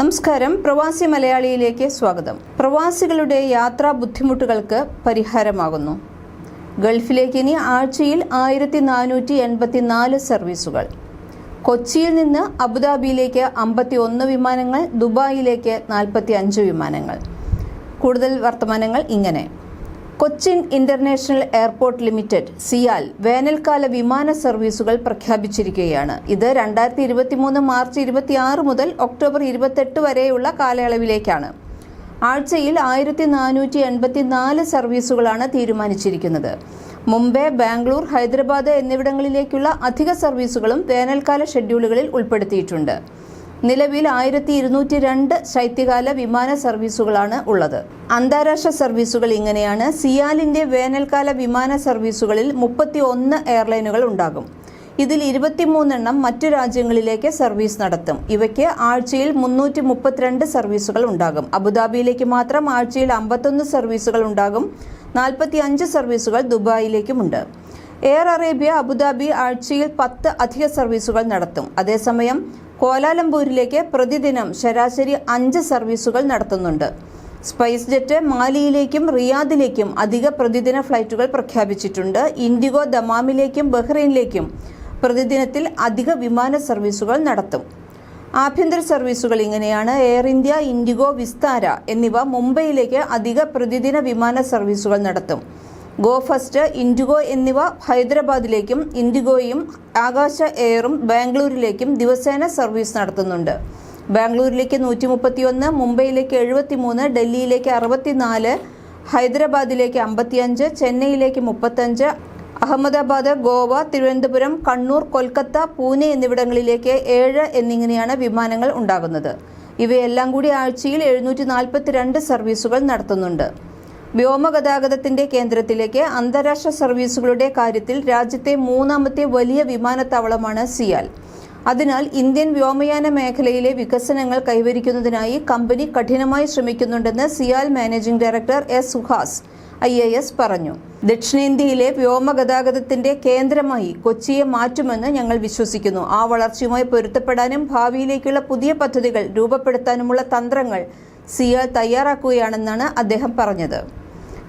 നമസ്കാരം. പ്രവാസി മലയാളിയിലേക്ക് സ്വാഗതം. പ്രവാസികളുടെ യാത്രാ ബുദ്ധിമുട്ടുകൾക്ക് പരിഹാരമാകുന്നു. ഗൾഫിലേക്ക് ഇനി ആഴ്ചയിൽ ആയിരത്തി നാനൂറ്റി എൺപത്തി നാല് സർവീസുകൾ. കൊച്ചിയിൽ നിന്ന് അബുദാബിയിലേക്ക് അമ്പത്തി ഒന്ന് വിമാനങ്ങൾ ദുബായിലേക്ക് നാൽപ്പത്തി അഞ്ച് വിമാനങ്ങൾ. കൂടുതൽ വർത്തമാനങ്ങൾ ഇങ്ങനെ. Cochin international airport limited CIAL വേനൽക്കാല വിമാന സർവീസുകൾ പ്രഖ്യാപിച്ചിരിക്കുകയാണ്. ഇത് രണ്ടായിരത്തി ഇരുപത്തിമൂന്ന് മാർച്ച് ഇരുപത്തിയാറ് മുതൽ ഒക്ടോബർ ഇരുപത്തെട്ട് വരെയുള്ള കാലയളവിലേക്കാണ്. ആഴ്ചയിൽ ആയിരത്തി നാനൂറ്റി എൺപത്തി നാല് സർവീസുകളാണ് തീരുമാനിച്ചിരിക്കുന്നത്. മുംബൈ ബാംഗ്ലൂർ ഹൈദരാബാദ് എന്നിവിടങ്ങളിലേക്കുള്ള അധിക സർവീസുകളും വേനൽക്കാല ഷെഡ്യൂളുകളിൽ ഉൾപ്പെടുത്തിയിട്ടുണ്ട്. നിലവിൽ ആയിരത്തി ഇരുന്നൂറ്റി രണ്ട് ശൈത്യകാല വിമാന സർവീസുകളാണ് ഉള്ളത്. അന്താരാഷ്ട്ര സർവീസുകൾ ഇങ്ങനെയാണ്. സിയാലിന്റെ വേനൽക്കാല വിമാന സർവീസുകളിൽ മുപ്പത്തി ഒന്ന് എയർലൈനുകൾ ഉണ്ടാകും. ഇതിൽ ഇരുപത്തിമൂന്നെണ്ണം മറ്റു രാജ്യങ്ങളിലേക്ക് സർവീസ് നടത്തും. ഇവയ്ക്ക് ആഴ്ചയിൽ മുന്നൂറ്റി മുപ്പത്തിരണ്ട് സർവീസുകൾ ഉണ്ടാകും. അബുദാബിയിലേക്ക് മാത്രം ആഴ്ചയിൽ അമ്പത്തൊന്ന് സർവീസുകൾ ഉണ്ടാകും. നാൽപ്പത്തി അഞ്ച് സർവീസുകൾ ദുബായിലേക്കുമുണ്ട്. എയർ അറേബ്യ അബുദാബി ആഴ്ചയിൽ പത്ത് അധിക സർവീസുകൾ നടത്തും. അതേസമയം കോലാലംപൂരിലേക്ക് പ്രതിദിനം ശരാശരി അഞ്ച് സർവീസുകൾ നടത്തുന്നുണ്ട്. സ്പൈസ് ജെറ്റ് മാലിയിലേക്കും റിയാദിലേക്കും അധിക പ്രതിദിന ഫ്ലൈറ്റുകൾ പ്രഖ്യാപിച്ചിട്ടുണ്ട്. ഇൻഡിഗോ ദമാമിലേക്കും ബഹ്റൈനിലേക്കും പ്രതിദിനത്തിൽ അധിക വിമാന സർവീസുകൾ നടത്തും. ആഭ്യന്തര സർവീസുകൾ ഇങ്ങനെയാണ്. എയർ ഇന്ത്യ ഇൻഡിഗോ വിസ്താര എന്നിവ മുംബൈയിലേക്ക് അധിക പ്രതിദിന വിമാന സർവീസുകൾ നടത്തും. ഗോ ഫസ്റ്റ് ഇൻഡിഗോ എന്നിവ ഹൈദരാബാദിലേക്കും ഇൻഡിഗോയും ആകാശ എയറും ബാംഗ്ലൂരിലേക്കും ദിവസേന സർവീസ് നടത്തുന്നുണ്ട്. ബാംഗ്ലൂരിലേക്ക് നൂറ്റി മുപ്പത്തിയൊന്ന് മുംബൈയിലേക്ക് എഴുപത്തിമൂന്ന് ഡൽഹിയിലേക്ക് അറുപത്തിനാല് ഹൈദരാബാദിലേക്ക് അമ്പത്തിയഞ്ച് ചെന്നൈയിലേക്ക് മുപ്പത്തഞ്ച് അഹമ്മദാബാദ് ഗോവ തിരുവനന്തപുരം കണ്ണൂർ കൊൽക്കത്ത പൂനെ എന്നിവിടങ്ങളിലേക്ക് ഏഴ് എന്നിങ്ങനെയാണ് വിമാനങ്ങൾ ഉണ്ടാകുന്നത്. ഇവയെല്ലാം കൂടി ആഴ്ചയിൽ എഴുന്നൂറ്റി സർവീസുകൾ നടത്തുന്നുണ്ട്. വ്യോമഗതാഗതത്തിന്റെ കേന്ദ്രത്തിലേക്ക് അന്താരാഷ്ട്ര സർവീസുകളുടെ കാര്യത്തിൽ രാജ്യത്തെ മൂന്നാമത്തെ വലിയ വിമാനത്താവളമാണ് സിയാൽ. അതിനാൽ ഇന്ത്യൻ വ്യോമയാന മേഖലയിലെ വികസനങ്ങൾ കൈവരിക്കുന്നതിനായി കമ്പനി കഠിനമായി ശ്രമിക്കുന്നുണ്ടെന്ന് CIAL managing director S Suhas I A S പറഞ്ഞു. ദക്ഷിണേന്ത്യയിലെ വ്യോമഗതാഗതത്തിന്റെ കേന്ദ്രമായി കൊച്ചിയെ മാറ്റുമെന്ന് ഞങ്ങൾ വിശ്വസിക്കുന്നു. ആ വളർച്ചയുമായി പൊരുത്തപ്പെടാനും ഭാവിയിലേക്കുള്ള പുതിയ പദ്ധതികൾ രൂപപ്പെടുത്താനുമുള്ള തന്ത്രങ്ങൾ സിയാൽ തയ്യാറാക്കുകയാണെന്നാണ് അദ്ദേഹം പറഞ്ഞത്.